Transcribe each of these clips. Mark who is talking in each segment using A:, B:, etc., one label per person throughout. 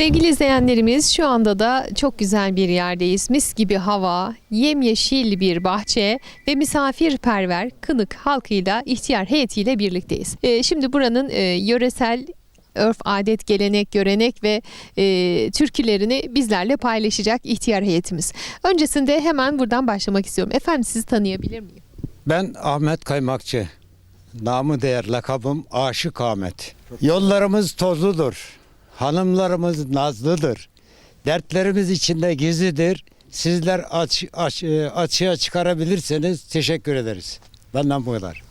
A: Sevgili izleyenlerimiz şu anda da çok güzel bir yerdeyiz. Mis gibi hava, yemyeşil bir bahçe ve misafirperver kınık halkıyla ihtiyar heyetiyle birlikteyiz. Ee, şimdi buranın e, yöresel örf, adet, gelenek, görenek ve e, türkülerini bizlerle paylaşacak ihtiyar heyetimiz. Öncesinde hemen buradan başlamak istiyorum. Efendim sizi tanıyabilir miyim?
B: Ben Ahmet Kaymakçı. Namı değer lakabım Aşık Ahmet. Yollarımız tozludur. Hanımlarımız nazlıdır. Dertlerimiz içinde gizlidir. Sizler aç, aç, e, açığa çıkarabilirseniz teşekkür ederiz. Benden bu kadar.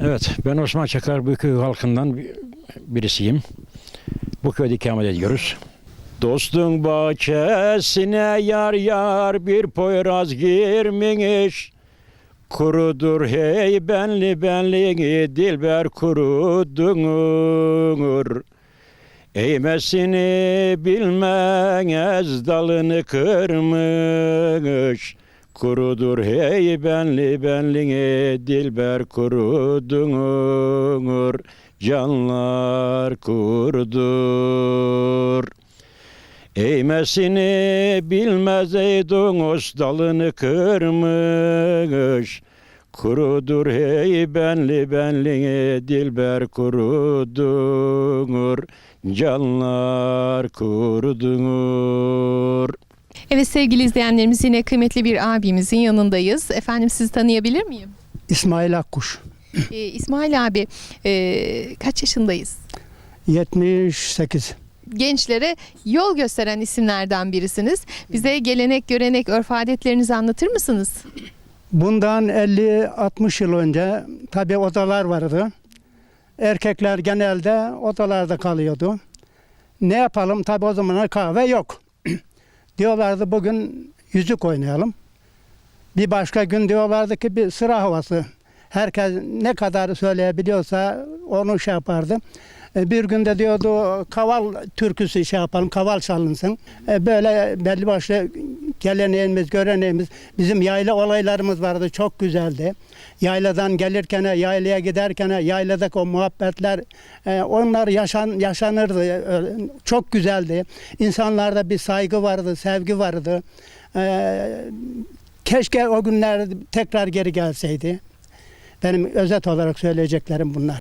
C: Evet, ben Osman Çakar bu köy halkından bir- birisiyim. Bu köyde ikamet ediyoruz. Dostun bahçesine yar yar bir poyraz girmiş. Kurudur hey benli benli dilber kurudunur. Eğmesini bilmez dalını kırmış. Kurudur hey benli benli dilber kurudunur. Canlar kurdur. Eğmesini bilmez ey donos dalını kırmış. Kurudur hey benli benli dilber kurudunur. Canlar kurudunur.
A: Evet sevgili izleyenlerimiz yine kıymetli bir abimizin yanındayız. Efendim sizi tanıyabilir miyim?
D: İsmail Akkuş.
A: Ee, İsmail abi e, kaç yaşındayız?
D: 78.
A: Gençlere yol gösteren isimlerden birisiniz. Bize gelenek, görenek, örf adetlerinizi anlatır mısınız?
D: Bundan 50-60 yıl önce tabi odalar vardı. Erkekler genelde odalarda kalıyordu. Ne yapalım tabi o zamanlar kahve yok. diyorlardı bugün yüzük oynayalım. Bir başka gün diyorlardı ki bir sıra havası. Herkes ne kadar söyleyebiliyorsa onu şey yapardı. E, Bir günde diyordu kaval türküsü şey yapalım, kaval çalınsın. E, Böyle belli başlı geleneğimiz, göreneğimiz, bizim yayla olaylarımız vardı, çok güzeldi. Yayladan gelirken, yaylaya giderken, yayladaki o muhabbetler, e, onlar yaşan, yaşanırdı. E, Çok güzeldi. İnsanlarda bir saygı vardı, sevgi vardı. E, Keşke o günler tekrar geri gelseydi. Benim özet olarak söyleyeceklerim bunlar.